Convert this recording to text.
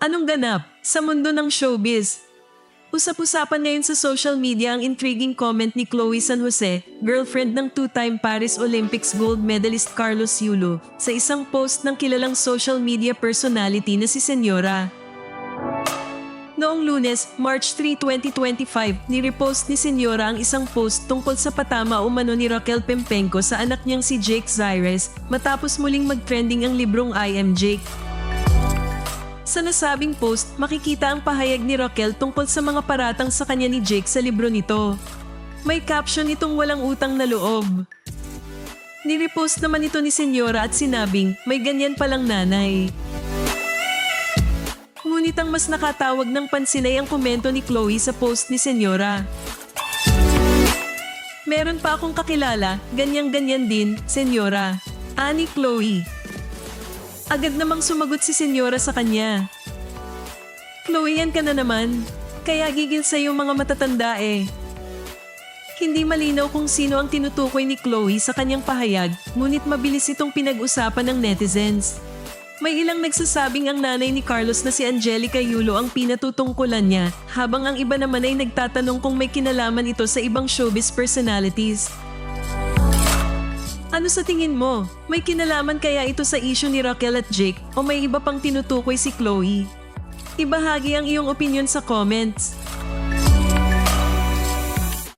Anong ganap sa mundo ng showbiz? Usap-usapan ngayon sa social media ang intriguing comment ni Chloe San Jose, girlfriend ng two-time Paris Olympics gold medalist Carlos Yulo, sa isang post ng kilalang social media personality na si Senyora. Noong lunes, March 3, 2025, nirepost ni Senyora ang isang post tungkol sa patama umano ni Raquel Pempenko sa anak niyang si Jake Zires matapos muling mag-trending ang librong I Am Jake. Sa nasabing post, makikita ang pahayag ni Raquel tungkol sa mga paratang sa kanya ni Jake sa libro nito. May caption itong walang utang na loob. Nirepost naman ito ni Senyora at sinabing, may ganyan palang nanay. Ngunit ang mas nakatawag ng pansin ay ang komento ni Chloe sa post ni Senyora. Meron pa akong kakilala, ganyang-ganyan din, Senyora. Ani Chloe. Agad namang sumagot si Senyora sa kanya. Chloe, yan ka na naman. Kaya gigil sa yung mga matatanda eh. Hindi malinaw kung sino ang tinutukoy ni Chloe sa kanyang pahayag, ngunit mabilis itong pinag-usapan ng netizens. May ilang nagsasabing ang nanay ni Carlos na si Angelica Yulo ang pinatutungkulan niya, habang ang iba naman ay nagtatanong kung may kinalaman ito sa ibang showbiz personalities. Ano sa tingin mo? May kinalaman kaya ito sa issue ni Raquel at Jake o may iba pang tinutukoy si Chloe? Ibahagi ang iyong opinion sa comments.